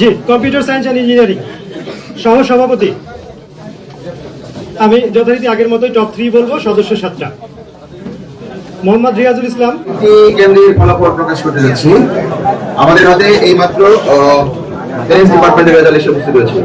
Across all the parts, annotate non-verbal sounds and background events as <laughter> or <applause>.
G computer science and engineering সহ সভাপতি আমি যথারীতি আগের মতোই টপ থ্রি বলব সদস্য সাতটা। মোহাম্মদ রিয়াজুল ইসলাম। এই কেন্দ্রের ফলাফল প্রকাশ করতে যাচ্ছি। আমাদের হাতে এই মাত্র ডিপার্টমেন্টের রেজাল্ট এসে উপস্থিত হয়েছে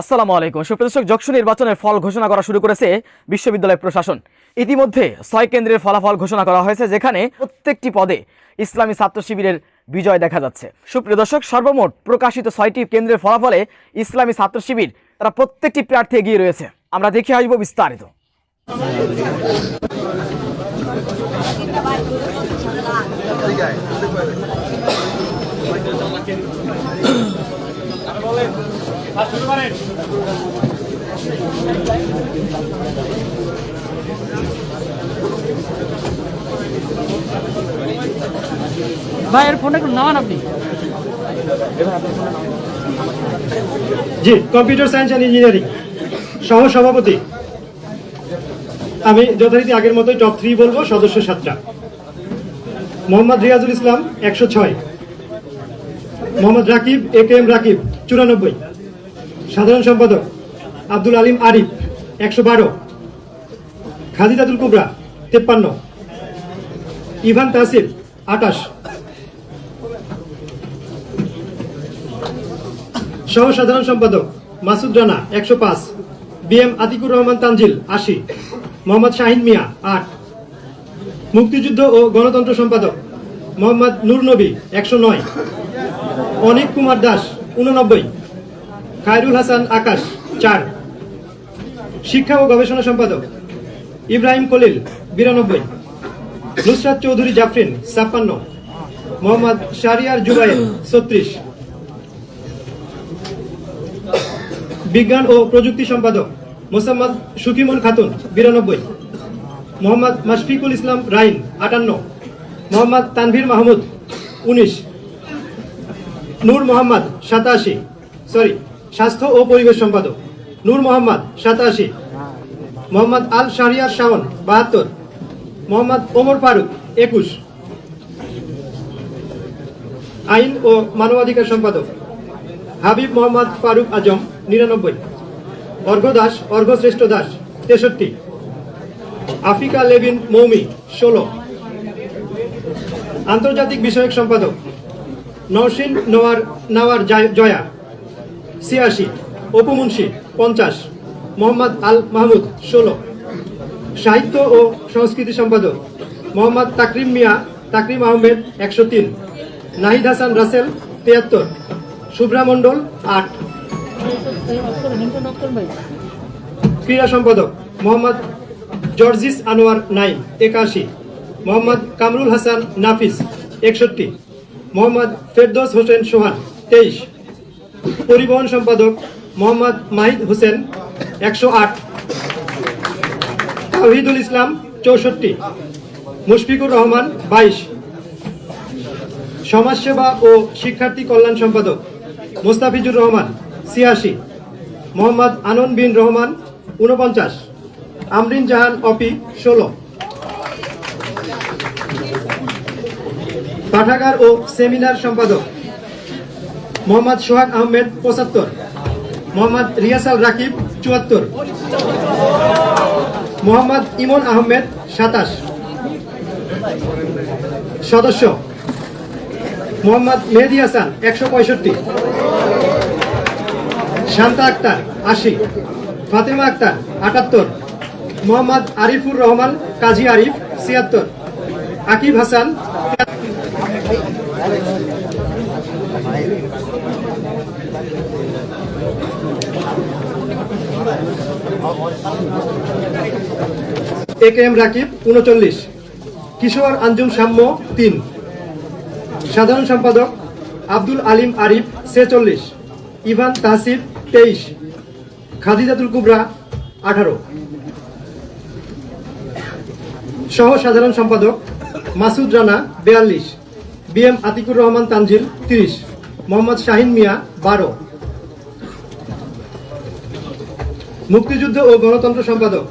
আসসালামু আলাইকুম। সুপ্রদর্শক যক্ষু নির্বাচনের ফল ঘোষণা করা শুরু করেছে বিশ্ববিদ্যালয় প্রশাসন। ইতিমধ্যে ছয় কেন্দ্রের ফলাফল ঘোষণা করা হয়েছে যেখানে প্রত্যেকটি পদে ইসলামী ছাত্র শিবিরের বিজয় দেখা যাচ্ছে। সুপ্রিয় দর্শক সর্বমোট প্রকাশিত ছয়টি কেন্দ্রের ফলাফলে ইসলামী ছাত্র শিবির তারা প্রত্যেকটি প্রার্থী এগিয়ে রয়েছে। আমরা দেখে আসব বিস্তারিত। <coughs> ভাই, এর ফোনটা একটু নামান আপনি। জি কম্পিউটার সায়েন্স অ্যান্ড ইঞ্জিনিয়ারিং সহ সভাপতি। আমি যথারীতি আগের মতোই টপ থ্রি বলব, সদস্য সাতটা। মোহাম্মদ রিয়াজুল ইসলাম, একশো ছয়। Mohammad Rakib A K M Rakib, চুরানব্বই। সাধারণ সম্পাদক, আব্দুল আলিম আরিফ, একশো বারো। খাদিজাতুল কুবরা, তেপ্পান্ন। ইভান তাসির আটাশ। সহ সাধারণ সম্পাদক, মাসুদ রানা, একশো পাঁচ। বি এম আতিকুর রহমান তানজিল, আশি। মোহাম্মদ শাহিন মিয়া, আট। মুক্তিযুদ্ধ ও গণতন্ত্র সম্পাদক, মোহাম্মদ নূর নবী, একশো নয়। অনিক কুমার দাস উননব্বই খায়রুল হাসান আকাশ, চার। শিক্ষা ও গবেষণা সম্পাদক ইব্রাহিম কলিল বিরানব্বই। নুসরাত চৌধুরী জাফরিন, ছাপ্পান্ন। মোহাম্মদ শারিয়ার জুবাইর, ছত্রিশ। বিজ্ঞান ও প্রযুক্তি সম্পাদক মোসাম্মদ সুকিমন খাতুন, বিরানব্বই। মোহাম্মদ মাশফিকুল ইসলাম রাইন, আটান্ন। মোহাম্মদ তানভীর মাহমুদ, উনিশ। নূর মোহাম্মদ সাতাশি সরি স্বাস্থ্য ও পরিবেশ সম্পাদক। নূর মোহাম্মদ সাতাশি। মোহাম্মদ আল শাহরিয়ার শাওন, বাহাত্তর। মোহাম্মদ ওমর ফারুক, একুশ। আইন ও মানবাধিকার সম্পাদক। হাবিব মোহাম্মদ ফারুক আজম, নিরানব্বই। অর্ঘ দাস অর্ঘ শ্রেষ্ঠ দাস, তেষট্টি। আফ্রিকা লেবিন মৌমি, ষোলো। আন্তর্জাতিক বিষয়ক সম্পাদক, নওশিন নোয়ার নাওয়ার জয়া, ছিয়াশি। অপু মুন্সি, পঞ্চাশ। মোহাম্মদ আল মাহমুদ, ষোলো। সাহিত্য ও সংস্কৃতি সম্পাদক, মোহাম্মদ তাকরিম মিয়া, তাকরিম আহমেদ, একশো তিন। নাহিদ হাসান রাসেল, তিয়াত্তর। শুভ্রা মণ্ডল, আট। ক্রীড়া সম্পাদক, মোহাম্মদ জর্জিস আনোয়ার নাইন, একাশি। মোহাম্মদ কামরুল হাসান নাফিস, একষট্টি। মোহাম্মদ ফেরদৌস হোসেন সোহান, তেইশ। পরিবহন সম্পাদক, মোহাম্মদ মাহিদ হোসেন একশো আট। ইসলাম, চৌষট্টি। মুশফিকুর রহমান, বাইশ। সমাজসেবা ও শিক্ষার্থী কল্যাণ সম্পাদক, মোস্তাফিজুর রহমান, ছিয়াশি। মোহাম্মদ আনন্দ বিন রহমান উনপঞ্চাশ আমরিন জাহান, অপি, ষোলো। পাঠাগার ও সেমিনার সম্পাদক, মোহাম্মদ সোহাগ আহমেদ, পঁচাত্তর। মোহাম্মদ রিয়াসাল রাকিব চুয়াত্তর। মোহাম্মদ ইমন আহমেদ, সাতাশ। সদস্য, মোহাম্মদ মেহেদি হাসান, একশো পঁয়ষট্টি। শান্তা আক্তার, আশি। ফাতেমা আক্তার, আটাত্তর। মোহাম্মদ আরিফুর রহমান, কাজী আরিফ, ছিয়াত্তর। Akib Hasan A K M Rakib, উনচল্লিশ। কিশোর আঞ্জুম সাম্য, তিন। সাধারণ সম্পাদক, আব্দুল আলিম আরিফ ছেচল্লিশ ইভান তাহসিব তেইশ। খাদিজাতুল কুবরা, আঠারো। সহ সাধারণ সম্পাদক, মাসুদ রানা, বিয়াল্লিশ। বি এম আতিকুর রহমান তানজিল, তিরিশ। মোহাম্মদ শাহিন মিয়া, বারো। মুক্তিযুদ্ধ ও গণতন্ত্র সম্পাদক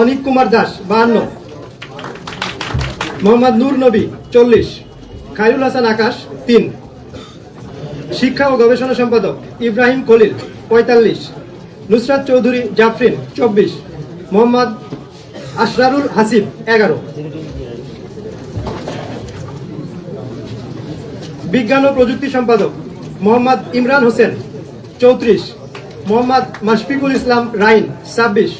অনিক কুমার দাস, বাহান্ন। মোহাম্মদ নূর নবী, চল্লিশ। খায়রুল হাসান আকাশ, তিন। শিক্ষা ও গবেষণা সম্পাদক ইব্রাহিম খলিল, পঁয়তাল্লিশ। নুসরাত চৌধুরী, জাফরিন, চব্বিশ। মোহাম্মদ আশরারুল হাসিব, এগারো। বিজ্ঞান ও প্রযুক্তি সম্পাদক মোহাম্মদ ইমরান হোসেন, চৌত্রিশ। মোহাম্মদ মাশফিকুল ইসলাম রাইন, ছাব্বিশ।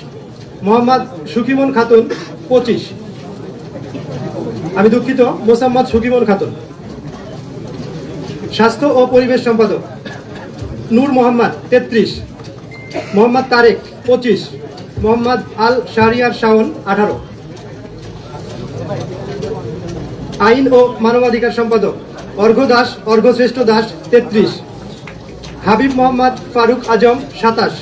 মোহাম্মদ সুকিমন খাতুন, পঁচিশ। আমি দুঃখিত, মোসাম্মদ সুকিমন খাতুন। স্বাস্থ্য ও পরিবেশ সম্পাদক, নূর মোহাম্মদ, তেত্রিশ। মোহাম্মদ তারেক, পঁচিশ। মোহাম্মদ আল শাহরিয়ার শাওন, আঠারো। আইন ও মানবাধিকার সম্পাদক, অর্ঘ্য দাস, অর্ঘ্যশ্রেষ্ঠ দাস, তেত্রিশ। হাবিব মোহাম্মদ ফারুক আজম, সাতাশ।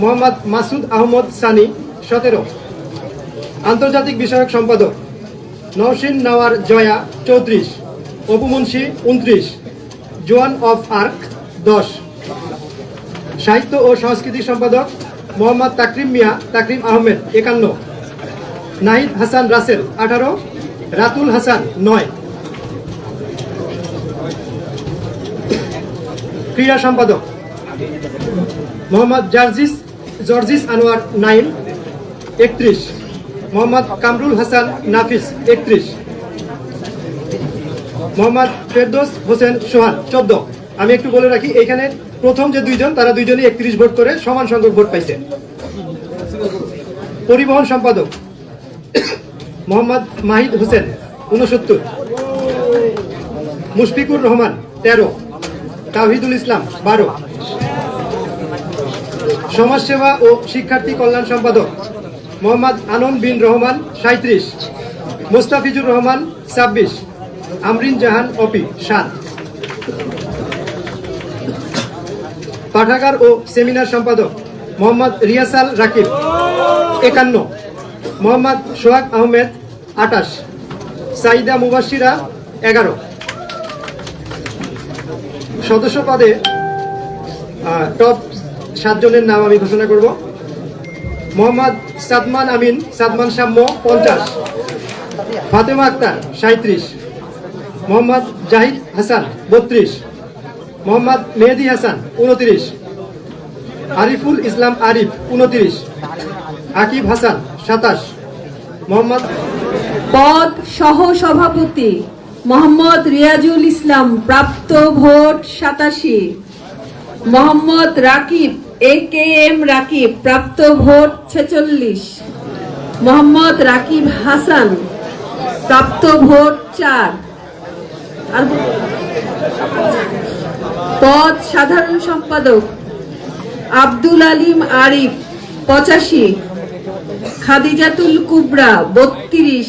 মোহাম্মদ মাসুদ আহমদ সানি, সতেরো। আন্তর্জাতিক বিষয়ক সম্পাদক, নওশিন নওয়ার জয়া, চৌত্রিশ। অপু উনত্রিশ। জোয়ান অফ আর্ক, দশ। সাহিত্য ও সংস্কৃতি সম্পাদক, মোহাম্মদ তাকরিম মিয়া, তাকরিম আহমেদ, একান্ন। নাহিদ হাসান রাসেল, আঠারো। রাতুল হাসান, নয়। ক্রীড়া সম্পাদক, মোহাম্মদ জার্জিস, জর্জিস আনোয়ার নাইম, একত্রিশ। মোহাম্মদ কামরুল হাসান নাফিস, একত্রিশ। মোহাম্মদ ফেরদোস হোসেন সোহান, চোদ্দ। আমি একটু বলে রাখি, এখানে প্রথম যে দুইজন, তারা দুইজনই একত্রিশ ভোট করে সমান সংখ্যক ভোট পাইছে। পরিবহন সম্পাদক, মোহাম্মদ মাহিদ হোসেন উনসত্তর মুশফিকুর রহমান, তেরো। তাহিদুল ইসলাম, বারো। সমাজসেবা ও শিক্ষার্থী কল্যাণ সম্পাদক মোহাম্মদ আনন্দ বিন রহমান সাঁত্রিশ মোস্তাফিজুর রহমান, ছাব্বিশ। আমরিন জাহান, অপি, সাত। পাঠাগার ও সেমিনার সম্পাদক মোহাম্মদ রিয়াসাল রাকিব, একান্ন। মোহাম্মদ সোহাগ আহমেদ, আটাশ। সাইদা মুবাসিরা এগারো। সদস্য পদে টপ সাতজনের নাম আমি ঘোষণা করব। মোহাম্মদ সাদমান আমিন, সাদমান সাম্য পঞ্চাশ। ফাতেমা আক্তার সাঁত্রিশ মোহাম্মদ জাহিদ হাসান বত্রিশ। মোহাম্মদ মেহেদি হাসান উনত্রিশ। আরিফুল ইসলাম আরিফ উনত্রিশ। আকিব হাসান সাতাশ। মোহাম্মদ পদ সহ সভাপতি মোহাম্মদ রিয়াজুল ইসলাম, প্রাপ্ত ভোট সাতাশি। Mohammad Rakib, A K M Rakib, প্রাপ্ত ভোট ছেচল্লিশ। মোহাম্মদ রাকিব হাসান, প্রাপ্ত ভোট চার। পদ সাধারণ সম্পাদক আব্দুল আলিম আরিফ, পঁচাশি। খাদিজাতুল কুবরা, বত্রিশ।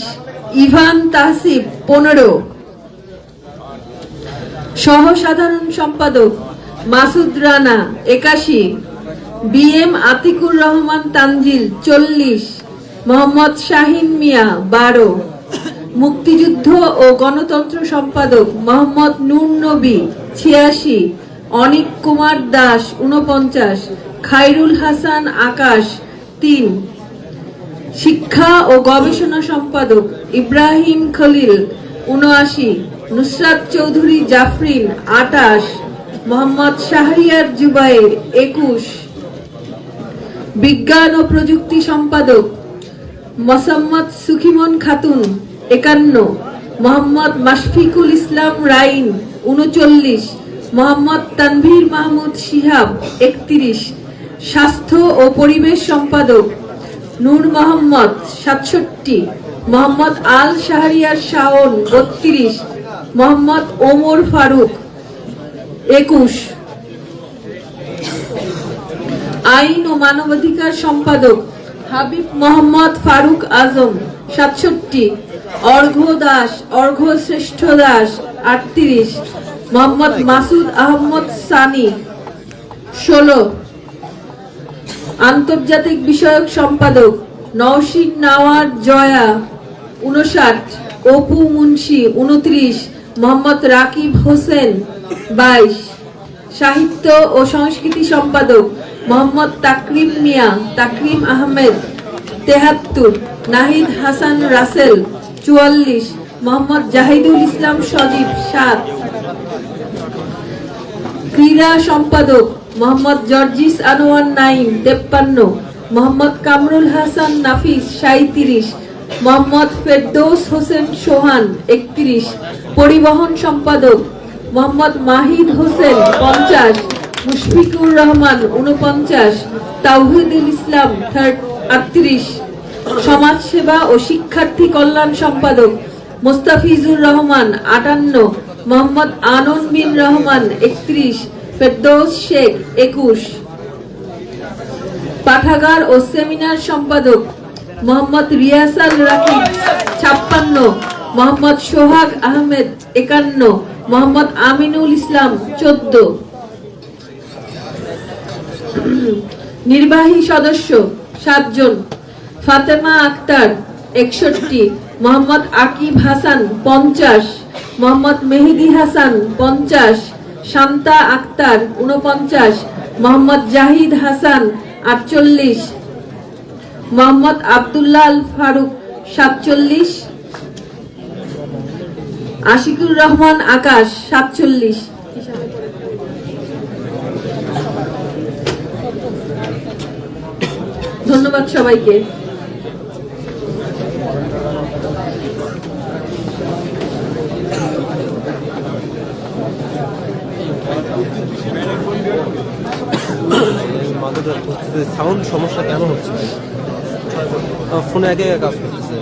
ইভান তাহসিব, পনেরো। সহ সাধারণ সম্পাদক মাসুদ রানা, একাশি। বি এম আতিকুর রহমান তানজিল, চল্লিশ। মোহাম্মদ শাহিন মিয়া, বারো। মুক্তিযুদ্ধ ও গণতন্ত্র সম্পাদক মোহাম্মদ নূর নবী, ছিয়াশি। অনিক কুমার দাস উনপঞ্চাশ খাইরুল হাসান আকাশ, তিন। শিক্ষা ও গবেষণা সম্পাদক ইব্রাহিম খলিল উনআশি নুসরাত চৌধুরী, জাফরিন, আটাশ, মোহাম্মদ শাহরিয়ার জুবাইর, একুশ। বিজ্ঞান ও প্রযুক্তি সম্পাদক, মোসাম্মদ সুখিমন খাতুন, একান্ন। মোহাম্মদ মাশফিকুল ইসলাম রাইন, উনচল্লিশ। মোহাম্মদ তানভীর মাহমুদ শিহাব, একত্রিশ। স্বাস্থ্য ও পরিবেশ সম্পাদক, নূর মোহাম্মদ সাতষট্টি। মোহাম্মদ আল শাহরিয়ার শাওন, বত্রিশ। মোহাম্মদ ওমর ফারুক, একুশ। আইন ও মানবাধিকার সম্পাদক হাবিব মোহাম্মদ ফারুক আজম, সাতষট্টি। অর্ঘ্য দাস অর্ঘ্য শ্রেষ্ঠ দাস, আটত্রিশ। মোহাম্মদ মাসুদ আহমদ সানি, ষোলো। আন্তর্জাতিক বিষয়ক সম্পাদক নওশিন নাওয়ার জয়া উনষাট অপু মুন্সি উনত্রিশ মোহাম্মদ রাকিব হোসেন, বাইশ। সাহিত্য ও সংস্কৃতি সম্পাদক মোহাম্মদ তাকরিম মিয়া, তাকরিম আহমেদ, তেহাত্তর। নাহিদ হাসান রাসেল, চুয়াল্লিশ। মোহাম্মদ জাহিদুল ইসলাম সজীব, সাত। ক্রীড়া সম্পাদক মোহাম্মদ জর্জিস আনোয়ার নাইম তেপ্পান্ন। মোহাম্মদ কামরুল হাসান নাফিস সাঁত্রিশ মোহাম্মদ ফেরদৌস হোসেন সোহান, একত্রিশ। পরিবহন সম্পাদক, মোহাম্মদ মাহিদ হোসেন, পঞ্চাশ। মুশফিকুর রহমান উনপঞ্চাশ তাওহিদুল ইসলাম থার্ড আটত্রিশ। সমাজসেবা ও শিক্ষার্থী কল্যাণ সম্পাদক, মোস্তাফিজুর রহমান, আটান্ন। মোহাম্মদ আনন বিন রহমান, একত্রিশ। ফেরদৌস শেখ, একুশ। পাঠাগার ও সেমিনার সম্পাদক মোহাম্মদ রিয়াসাল রাকিব, ছাপ্পান্ন। মোহাম্মদ সোহাগ আহমেদ, একান্ন। মোহাম্মদ আমিনুল ইসলাম, চোদ্দ। নির্বাহী সদস্য, সাতজন। ফাতেমা আক্তার, একষট্টি। মোহাম্মদ আকিব হাসান, পঞ্চাশ। মোহাম্মদ মেহেদি হাসান, পঞ্চাশ। শান্তা আক্তার উনপঞ্চাশ মোহাম্মদ জাহিদ হাসান, আটচল্লিশ। মোহাম্মদ আবদুল্লাহ আল ফারুক, সাতচল্লিশ। আশিকুর রহমান আকাশ, সাতচল্লিশ। ধন্যবাদ সবাইকে। সাউন্ড সমস্যা কেন হচ্ছে? ফোনে একে একে কাজ করতেছে।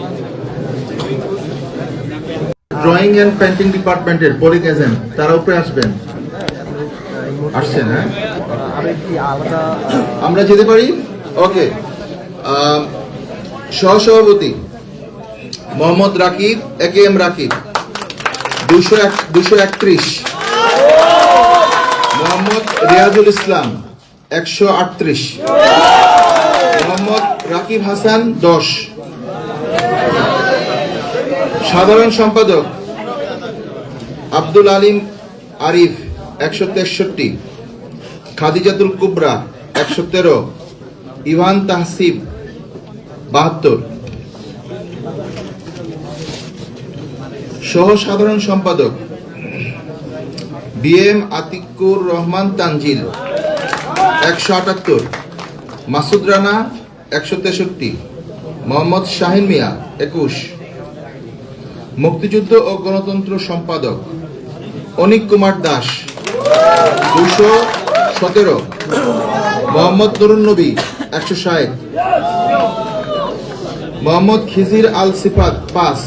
ড্রয়িং এন্ড পেন্টিং ডিপার্টমেন্টের পলিক এজেন্ট তারা উপরে আসবেন। আসছেন হ্যাঁ? আমরা যেতে পারি? ওকে সহসভাপতি Mohammad Rakib A K M Rakib. দুশো এক দুশো একত্রিশ। মোহাম্মদ রিয়াজুল ইসলাম একশো আটত্রিশ। রাকিব হাসান, দশ। সাধারণ সম্পাদক, আব্দুল আলিম আরিফ, একশো তেষট্টি। খাদিজাতুল কুবরা, একশো তেরো। ইভান তাহসিব, বাহাত্তর। সহ সাধারণ সম্পাদক বিএম আতিকুর রহমান তানজিল, একশো আটাত্তর। মাসুদ রানা একশো তেষট্টি, মোহাম্মদ শাহিন মিয়া, একুশ। মুক্তিযুদ্ধ ও গণতন্ত্র সম্পাদক, অনিক কুমার দাস, দুশো সতেরো। মোহাম্মদ তরুণ নবী, একশো ষাট। মোহাম্মদ খিজির আল সিফাত, পাঁচ।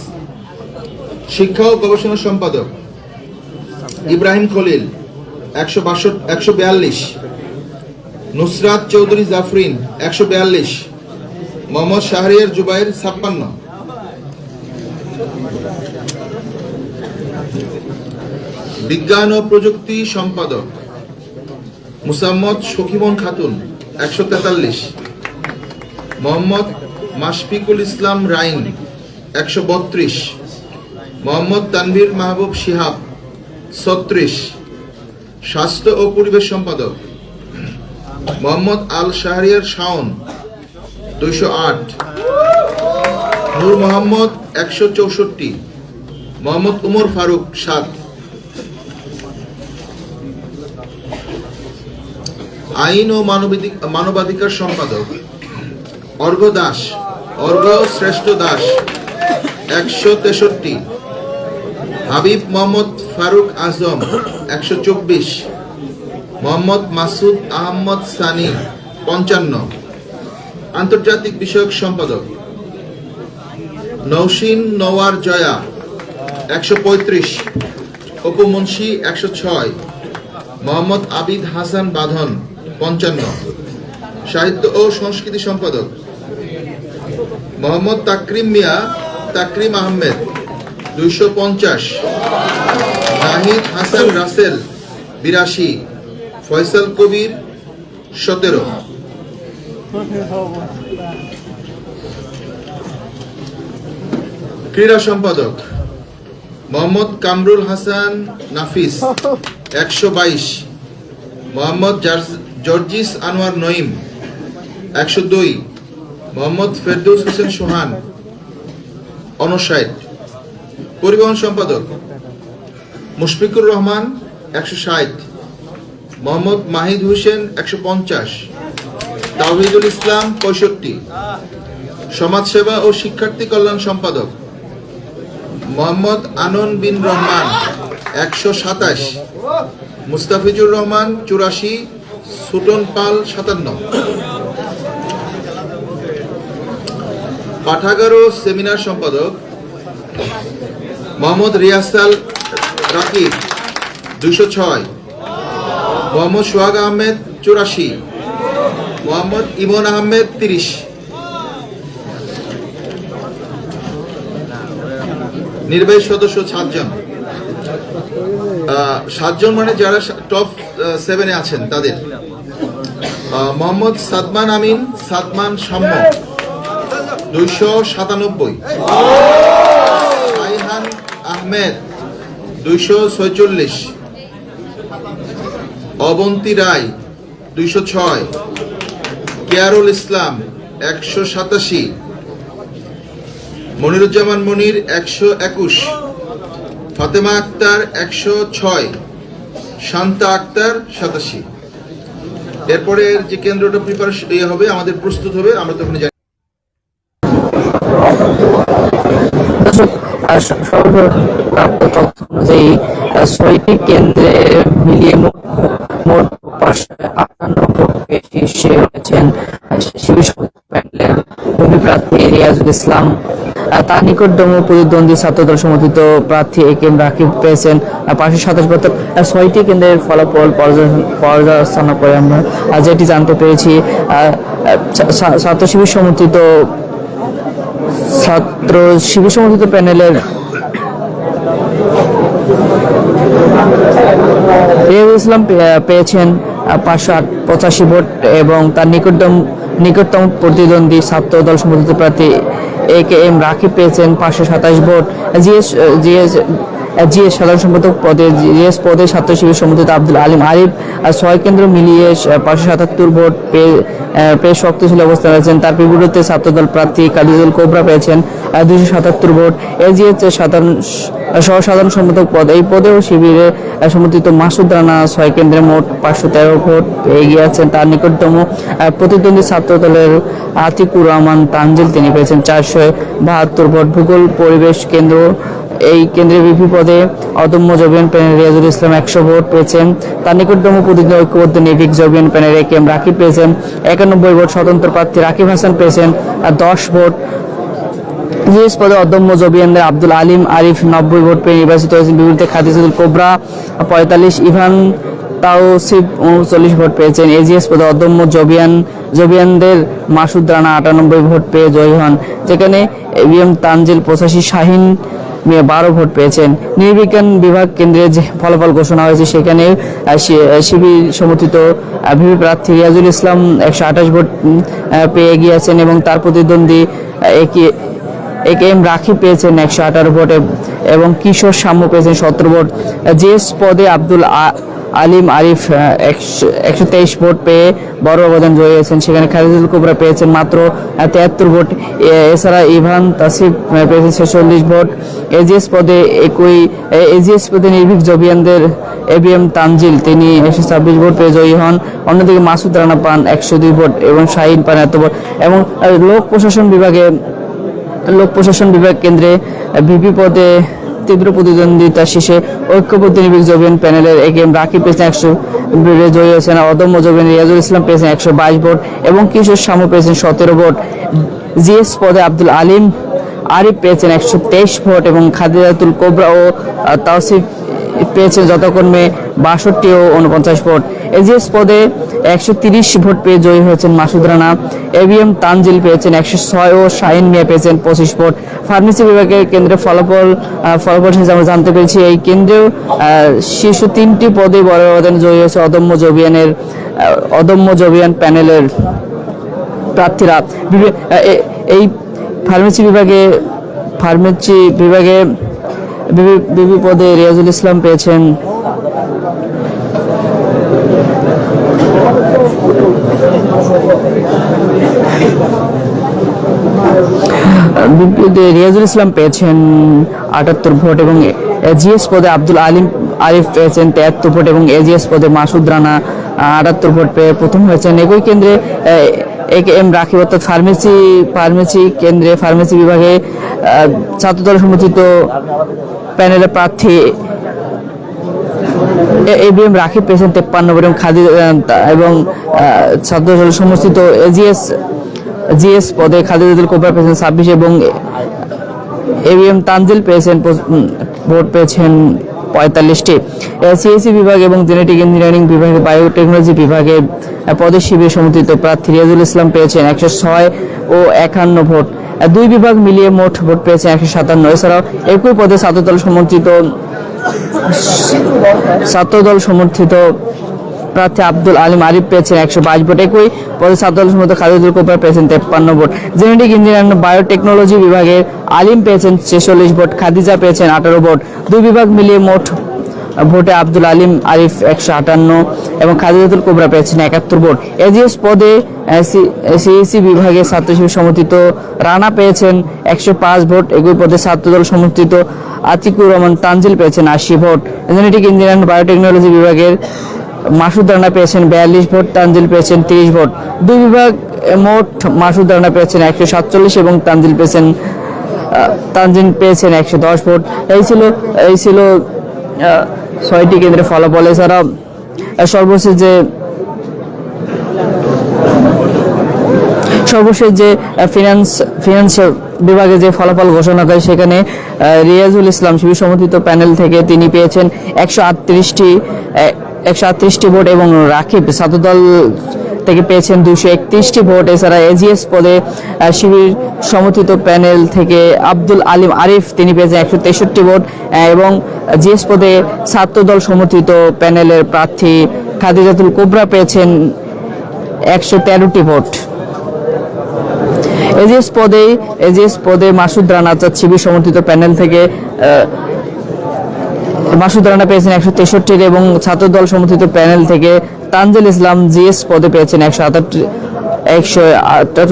শিক্ষা ও গবেষণা সম্পাদক, ইব্রাহিম খলিল, একশো বাষট্টি, একশো বিয়াল্লিশ। নুসরাত চৌধুরী জাফরিন, একশো বিয়াল্লিশ। মোহাম্মদ শাহরিয়ার জুবাইর ছাপ্পান্ন। বিজ্ঞান ও প্রযুক্তি সম্পাদক মুসাম্মদ শকিমন খাতুন, একশো তেতাল্লিশ। মোহাম্মদ মাশফিকুল ইসলাম রাইন, একশো বত্রিশ। মোহাম্মদ তানভীর মাহবুব শিহাব, ছত্রিশ। স্বাস্থ্য ও পরিবেশ সম্পাদক মোহাম্মদ আল শাহরিয়ার শাওন দুইশো আট। নূর মোহাম্মদ একশো চৌষট্টি। মোহাম্মদ উমর ফারুক সাত। আইন ও মানবাধিক- মানবাধিকার সম্পাদক। অর্ঘ দাস। অর্ঘ শ্রেষ্ঠ দাস। একশো তেষট্টি। হাবিব মোহাম্মদ ফারুক আজম, একশো চব্বিশ। মোহাম্মদ মাসুদ আহমদ সানি, পঞ্চান্ন। আন্তর্জাতিক বিষয়ক সম্পাদক নৌসিন নওয়ার জয়া, একশো পঁয়ত্রিশ, অপু মুন্সি, একশো ছয়, মোহাম্মদ আবিদ হাসান বাঁধন, পঞ্চান্ন। সাহিত্য ও সংস্কৃতি সম্পাদক মোহাম্মদ তাকরিম মিয়া, তাকরিম আহমেদ, দুইশো পঞ্চাশ। নাহিদ হাসান রাসেল, বিরাশি। ফয়সাল কবির, সতেরো। ক্রীড়া সম্পাদক, মোহাম্মদ কামরুল হাসান নাফিস, একশো বাইশ। মোহাম্মদ জর্জিস আনোয়ার নঈম, একশো দুই। মোহাম্মদ ফেরদৌস হোসেন সোহান উনষাট পরিবহন সম্পাদক, মুশফিকুর রহমান, একশো ষাট। মোহাম্মদ মাহিদ হোসেন, একশো পঞ্চাশ। তাওহিদুল ইসলাম পঁয়ষট্টি। সমাজসেবা ও শিক্ষার্থী কল্যাণ সম্পাদক মোহাম্মদ আনন বিন রহমান, একশো সাতাশ। মুস্তাফিজুর রহমান, চুরাশি। সুটন পাল, সাতান্ন। পাঠাগার ও সেমিনার সম্পাদক মোহাম্মদ রিয়াসাল রাকিব দুশো ছয়। মোহাম্মদ সোহাগ আহমেদ, চুরাশি। মোহাম্মদ ইমন আহমেদ তিরিশ। নির্বাহী সদস্য সাতজন। সাতজন মানে যারা টপ সেভেনে আছেন তাদের। মোহাম্মদ সাদমান আমিন, সাদমান সাম্য দুইশো সাতানব্বই। সাইহান আহমেদ, দুইশো ছয়চল্লিশ। অবন্তী রায়, দুইশো ছয়। কেয়ারুল ইসলাম একশো সাতাশি, মনিরুজ্জামান মনির একশো একুশ, ফাতেমা আক্তার একশো ছয়, শান্তা আক্তার সাতাশি। এরপরে যে কেন্দ্রটা প্রিপারেশন ইয়ে হবে, আমাদের প্রস্তুত হবে, আমরা তখন জানি দর্শক, আহ, স- সর্বপ্রাপ্ত তথ্য অনুযায়ী কেন্দ্রে মিলিয়ে মোট রিয়াজুল ইসলাম। তার নিকটতম প্রতিদ্বন্দ্বী ছাত্রদল সমর্থিত প্রার্থী এ রাকিব পেয়েছেন পাঁচশো সাতাশ ভোট। ছয়টি কেন্দ্রের ফলাফল পর্যা- পর্যালোচনা করে আমরা যেটি জানতে পেরেছি ছাত্র শিবির সমর্থিত ছাত্র শিবির সমর্থিত প্যানেলের ইসলাম পেয়েছেন পাঁচশো আট, পঁচাশি ভোট এবং তার নিকটতম নিকটতম প্রতিদ্বন্দ্বী ছাত্র দল সমর্থিত প্রার্থী এ কে এম রাকিব পেয়েছেন পাঁচশো সাতাশ ভোট। জিএস জিএস জিএস সাধারণ সম্পাদক পদে জিএস পদে ছাত্র শিবির সমর্থিত আব্দুল আলিম আরিফ। আর ছয় কেন্দ্র মিলিয়ে পাঁচশো সাতাত্তর ভোট পেয়ে পেয়ে শক্তিশালী অবস্থানে আছেন। তার বিপরীতে ছাত্রদল প্রার্থী কালিজুল কোবরা পেয়েছেন দুইশো সাতাত্তর ভোট। এজিএচ সাধারণ সহ সাধারণ সম্পাদক পদ, এই পদেও শিবিরে সমর্থিত মাসুদ রানা ছয় কেন্দ্রে মোট পাঁচশো তেরো ভোট এগিয়ে আছেন। তার নিকটতম প্রতিদ্বন্দ্বী ছাত্র দলের আতিকুর রহমান তানজিল তিনি পেয়েছেন চারশো বাহাত্তর ভোট। ভূগোল পরিবেশ কেন্দ্র এই কেন্দ্রের বিপি পদে অদম্য জবিয়ান প্যানেল রিয়াজুল ইসলাম একশো ভোট পেয়েছেন। তার নিকটতম প্রতিদ্বন্দ্বী ঐক্যবদ্ধ নেভিক জবিয়ান প্যানেল কে এম রাকিব পেয়েছেন, একানব্বই ভোট স্বতন্ত্র প্রার্থী রাকিব হাসান পেয়েছেন আর দশ ভোট জিএস পদে অদম্য জবিয়ানদের আব্দুল আলিম, আরিফ নব্বই ভোট পেয়ে নির্বাচিত হয়েছেন। বিপরীতে খাদিজুল কোবরা, পঁয়তাল্লিশ, ইভান তাওসিফ উনচল্লিশ ভোট পেয়েছেন। এজিএস পদে অদম্য জবিয়ান জবিয়ানদের মাসুদ রানা আটানব্বই ভোট পেয়ে জয়ী হন। যেখানে এবিএম তানজিল পঁচাশি, শাহিন মিয়া বারো ভোট পেয়েছেন। নির্বিজ্ঞান বিভাগ কেন্দ্রে যে ফলাফল ঘোষণা হয়েছে সেখানে শিবির সমর্থিত ভিপি প্রার্থী রিয়াজুল ইসলাম একশো আঠাশ ভোট পেয়ে গিয়েছেন এবং তার প্রতিদ্বন্দ্বী এ কে এম রাখি পেয়েছেন একশো আঠারো ভোটে এবং কিশোর সাম্য পেয়েছেন সতেরো ভোট। জেস পদে আব্দুল আলিম আরিফ একশো তেইশ ভোট পেয়ে বড় অবদান জয়ী হয়েছেন সেখানে খালিদুল কুবরা পেয়েছেন মাত্র তেহাত্তর ভোট। এছাড়া ইভান তাসিফ পেয়েছেন ছেচল্লিশ ভোট। এজিএস পদে একই এজিএস পদে নির্ভীক জবিয়ানদের এবিএম তানজিল, তিনি একশো ছাব্বিশ ভোট পেয়ে জয়ী হন। অন্যদিকে মাসুদ রানা পান একশো দুই ভোট এবং শাহিন পান এত ভোট। এবং লোক প্রশাসন বিভাগে, লোক প্রশাসন বিভাগ কেন্দ্রে ভিপি পদে তীব্র প্রতিদ্বন্দ্বিতা শেষে ঐক্যবদ্ধ নির্বিক জবিন প্যানেলের এ এম রাকিব পেয়েছেন একশো জয়ী হয়েছেন। অদম্য জবিন রিয়াজুল ইসলাম পেয়েছেন একশো বাইশ ভোট এবং কিশোর শামু পেয়েছেন সতেরো ভোট। জিএস পদে আব্দুল আলিম আরিফ পেয়েছেন একশো তেইশ ভোট এবং খাদিজাতুল কোবরা ও তাওসিফ পেয়েছেন যতকর্মে বাষট্টি ও উনপঞ্চাশ ভোট। এজিএস পদে একশো তিরিশ ভোট পেয়ে জয়ী হয়েছেন মাসুদ রানা। এবিএম তানজিল পেয়েছেন একশো ছয় ও শাহিন মিয়া পেয়েছেন পঁচিশ ভোট। ফার্মেসি বিভাগের কেন্দ্রে ফলাফল ফলাফল হিসেবে আমরা জানতে পেরেছি, এই কেন্দ্রেও শীর্ষ তিনটি পদে বড় ব্যবধানে জয়ী হয়েছে অদম্য জবিয়ানের অদম্য জবিয়ান প্যানেলের প্রার্থীরা। এই ফার্মেসি বিভাগে ফার্মেসি বিভাগে বিভি পদে রিয়াজুল ইসলাম পেয়েছেন। রিয়াজুল ইসলাম পেয়েছেন আটাত্তর ভোট এবং এজিএস পদে আব্দুল আলিম আরিফ পেয়েছেন তেয়াত্তর ভোট এবং এজিএস পদে মাসুদ রানা আটাত্তর ভোট পেয়ে প্রথম হয়েছেন। একই কেন্দ্রে, এ কে এম রাকিব অর্থাৎ ফার্মেসি ফার্মেসি কেন্দ্রে, ফার্মেসি বিভাগে ছাত্রদল সমর্থিত প্যানেলের প্রার্থী এবিএম রাকিব পেয়েছেন তেপ্পান্ন এবং খাদি এবং ছাত্রদল সমর্থিত এজিএস, জিএস পদে খাদিজুল কোপার পেয়েছেন ছাব্বিশ এবং এবিএম তানজিল পেয়েছেন ভোট পেয়েছেন পঁয়তাল্লিশটি। সিএসসি বিভাগ এবং জেনেটিক ইঞ্জিনিয়ারিং বিভাগে বায়োটেকনোলজি বিভাগে পদে শিবির সমর্থিত প্রার্থী রিয়াজুল ইসলাম পেয়েছেন একশো ছয় ও একান্ন ভোট। দুই বিভাগ মিলিয়ে মোট ভোট পেয়েছে একশো সাতান্ন। এছাড়াও একই পদে ছাত্রদল সমর্থিত ছাত্রদল সমর্থিত প্রার্থী আব্দুল আলিম আরিফ পেয়েছেন একশো বাইশ ভোট। একই পদে ছাত্রদল সমর্থিত খালিদুল কোবরা পেয়েছেন তেপ্পান্ন ভোট। জেনেটিক ইঞ্জিনিয়ারিং বায়োটেকনোলজি বিভাগে আলিম পেয়েছেন ছেচল্লিশ ভোট, খাদিজা পেয়েছেন আঠারো ভোট। দুই বিভাগ মিলিয়ে মোট ভোটে আব্দুল আলিম আরিফ একশো আটান্ন এবং খাদিজাতুল কোবরা পেয়েছেন একাত্তর ভোট। এজিএস পদে সিএসি বিভাগে ছাত্র শিবির সমর্থিত। রানা পেয়েছেন একশো পাঁচ ভোট একই পদে ছাত্রদল সমর্থিত। আতিকুর রহমান তানজিল পেয়েছেন আশি ভোট। জেনেটিক ইঞ্জিনিয়ারিং বায়োটেকনোলজি বিভাগের মাসুদ রানা পেয়েছেন বিয়াল্লিশ ভোট, তানজিল পেয়েছেন তিরিশ ভোট। দুই বিভাগ মোট মাসুদ রানা পেয়েছেন একশো সাতচল্লিশ এবং তানজিল পেয়েছেন তানজিল পেয়েছেন একশো দশ ভোট। এই ছিল এই ছিল ছয়টি কেন্দ্রে ফলাফল এছাড়া সর্বশেষ যে সর্বশেষ যে ফিনান্স ফিনান্সিয়াল বিভাগে যে ফলাফল ঘোষণা করে সেখানে রিয়াজুল ইসলাম শিবির সমর্থিত প্যানেল থেকে তিনি পেয়েছেন একশো আটত্রিশটি একশো আটত্রিশটি ভোট এবং রাকিব ছাত্রদল থেকে পেয়েছেন দুশো একত্রিশটি ভোট। এছাড়া এজিএস পদে শিবির সমর্থিত প্যানেল থেকে আব্দুল আলিম আরিফ, তিনি পেয়েছেন একশো তেষট্টি ভোট এবং জিএস পদে ছাত্রদল সমর্থিত প্যানেলের প্রার্থী খাদিজাতুল কোবরা পেয়েছেন একশো তেরোটি ভোট। এজিএস পদে এজিএস পদে মাসুদ রানা শিবির সমর্থিত প্যানেল থেকে আহ, মাসুদ রানা পেয়েছেন একশো তেষট্টির এবং ছাত্রদল সমর্থিত প্যানেল থেকে তানজিল ইসলাম জিএস পদে পেয়েছেন একশো আটাত্তর একশো আটাত্তর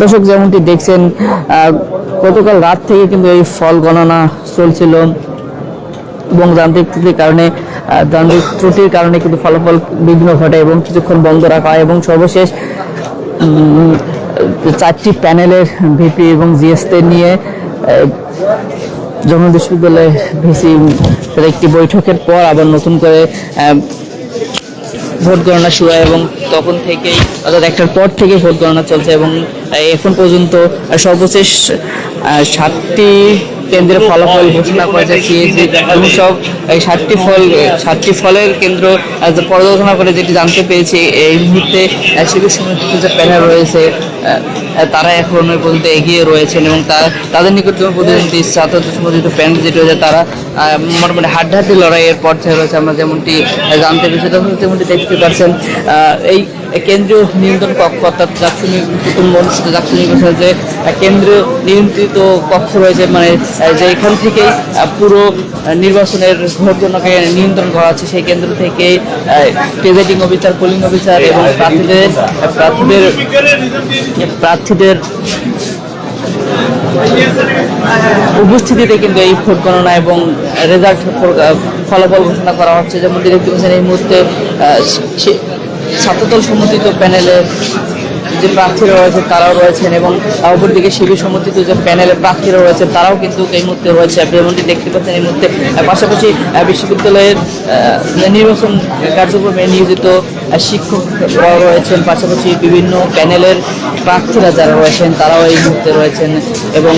দর্শক যেমনটি দেখছেন গতকাল রাত থেকে কিন্তু এই ফল গণনা চলছিল এবং যান্ত্রিক ত্রুটির কারণে যান্ত্রিক ত্রুটির কারণে কিন্তু ফলাফল বিঘ্ন ঘটে এবং কিছুক্ষণ বন্ধ রাখা হয় এবং সর্বশেষ চারটি প্যানেলের ভিপি এবং জিএসতে নিয়ে জগন্নাথ বিশ্ববিদ্যালয়ে ভিসি একটি বৈঠকের পর আবার নতুন করে ভোট গণনা শুরু হয় এবং তখন থেকেই, অর্থাৎ একটার পর থেকে ভোট গণনা চলছে এবং এখন পর্যন্ত সর্বশেষ সাতটি কেন্দ্রের ফলাফল ঘোষণা করেছে সিএসি এবং সব, এই সাতটি ফল, সাতটি ফলের কেন্দ্র পর্যালোচনা করে যেটি জানতে পেরেছি, এই মুহূর্তে শিবির সমিতির যে প্যানেল রয়েছে তারা এখন পর্যন্ত এগিয়ে রয়েছেন এবং তা- তাদের নিকটতম প্রতিদ্বন্দ্বী ছাত্র সমর্থিত প্যানেল যেটি রয়েছে, তারা মোটামুটি হাড্ডাহাড্ডি লড়াইয়ের পর্যায়ে রয়েছে। আমরা যেমনটি জানতে পেরেছি, তখন যেমনটি দেখতে পাচ্ছেন এই কেন্দ্রীয় নিয়ন্ত্রণ কক্ষ অর্থাৎ অনুষ্ঠিত চাকসু নির্বাচনে যে কেন্দ্রীয় নিয়ন্ত্রিত কক্ষ রয়েছে মানে যে এখান থেকেই পুরো নির্বাচনের গণনাকে নিয়ন্ত্রণ করা হচ্ছে। সেই কেন্দ্র থেকে প্রেজাইডিং অফিসার, পোলিং অফিসার এবং প্রার্থীদের প্রার্থীদের প্রার্থীদের উপস্থিতিতে কিন্তু এই ভোট গণনা এবং রেজাল্ট ফলাফল ঘোষণা করা হচ্ছে। যেমন দেখতে পাচ্ছেন এই মুহূর্তে ছাত্রদল সমর্থিত প্যানেলের যে প্রার্থীরা রয়েছে তারাও রয়েছেন এবং অপর দিকে শিবির সমর্থিত যে প্যানেলের প্রার্থীরা রয়েছে তারাও কিন্তু এই মুহূর্তে রয়েছে। আপনি দেখতে পাচ্ছেন এই মুহূর্তে পাশাপাশি বিশ্ববিদ্যালয়ের নির্বাচন কার্যক্রমে নিয়োজিত আহ, শিক্ষকরা রয়েছেন। পাশাপাশি বিভিন্ন প্যানেলের প্রার্থীরা যারা রয়েছেন তারাও এই মুহূর্তে রয়েছেন এবং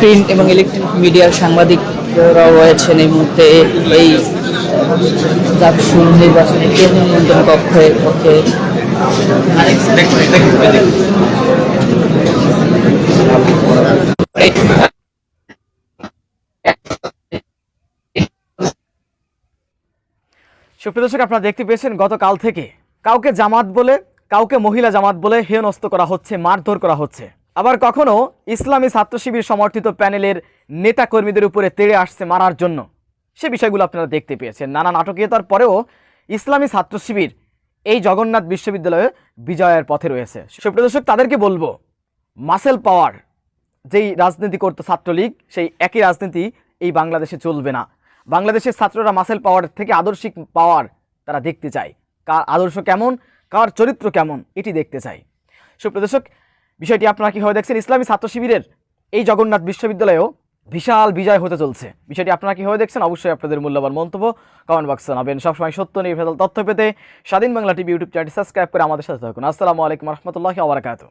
প্রিন্ট এবং ইলেকট্রনিক মিডিয়ার সাংবাদিকরাও রয়েছেন এই মুহূর্তে এই চাকসু নির্বাচনী নিয়ন্ত্রণ কক্ষের পক্ষে সুপ্রিয় দর্শক, আপনারা দেখতে পেয়েছেন গতকাল থেকে কাউকে জামাত বলে, কাউকে মহিলা জামাত বলে হেনস্ত করা হচ্ছে, মারধর করা হচ্ছে। আবার কখনো ইসলামী ছাত্র শিবির সমর্থিত প্যানেলের নেতা কর্মীদের উপরে তেড়ে আসছে মারার জন্য। সে বিষয়গুলো আপনারা দেখতে পেয়েছেন। নানা নাটকীয়তার পরেও ইসলামী ছাত্র শিবির এই জগন্নাথ বিশ্ববিদ্যালয়ে বিজয়ের পথে রয়েছে। সুপ্রিয় দর্শক, তাদেরকে বলব মাসেল পাওয়ার যেই রাজনীতি করতো ছাত্রলীগ, সেই একই রাজনীতি এই বাংলাদেশে চলবে না। বাংলাদেশের ছাত্ররা মাসেল পাওয়ার থেকে আদর্শিক পাওয়ার তারা দেখতে চায়। কার আদর্শ কেমন, কার চরিত্র কেমন, এটি দেখতে চায়। সুপ্রিয় দর্শক, বিষয়টি আপনারা কীভাবে দেখছেন? ইসলামী ছাত্র শিবিরের এই জগন্নাথ বিশ্ববিদ্যালয়েও বিশাল বিজয় হতে চলছে। বিষয়টি আপনারা কীভাবে দেখছেন? অবশ্যই আপনাদের মূল্যবান মন্তব্য কমেন্ট বক্সে জানাবেন। সবসময় সত্য, নির্ভেজাল তথ্য পেতে স্বাধীন বাংলা টিভি ইউটিউব চ্যানেলটি সাবস্ক্রাইব করে আমাদের সাথে থাকুন। আসসালামু আলাইকুম রহমতুল্লাহ আবরাকাতু